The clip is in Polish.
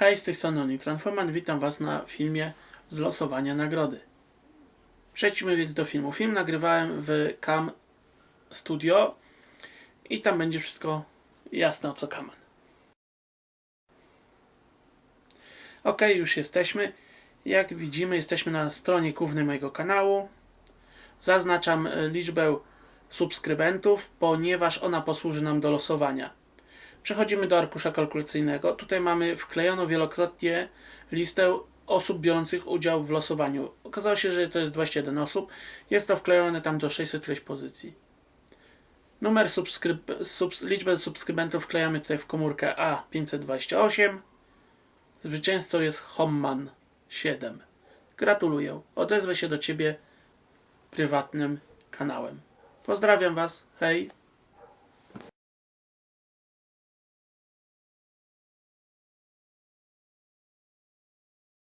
Hej, z tej strony Nitron Forman. Witam Was na filmie z losowania nagrody. Przejdźmy więc do filmu. Film nagrywałem w Cam Studio i tam będzie wszystko jasne o co kaman. Ok, już jesteśmy. Jak widzimy, jesteśmy na stronie głównej mojego kanału. Zaznaczam liczbę subskrybentów, ponieważ ona posłuży nam do losowania. Przechodzimy do arkusza kalkulacyjnego. Tutaj mamy wklejoną wielokrotnie listę osób biorących udział w losowaniu. Okazało się, że to jest 21 osób. Jest to wklejone tam do 600 którejś pozycji. Numer subskryb subs liczbę subskrybentów wklejamy tutaj w komórkę A528. Zwycięzcą jest Homman 7. Gratuluję. Odezwę się do Ciebie prywatnym kanałem. Pozdrawiam Was. Hej.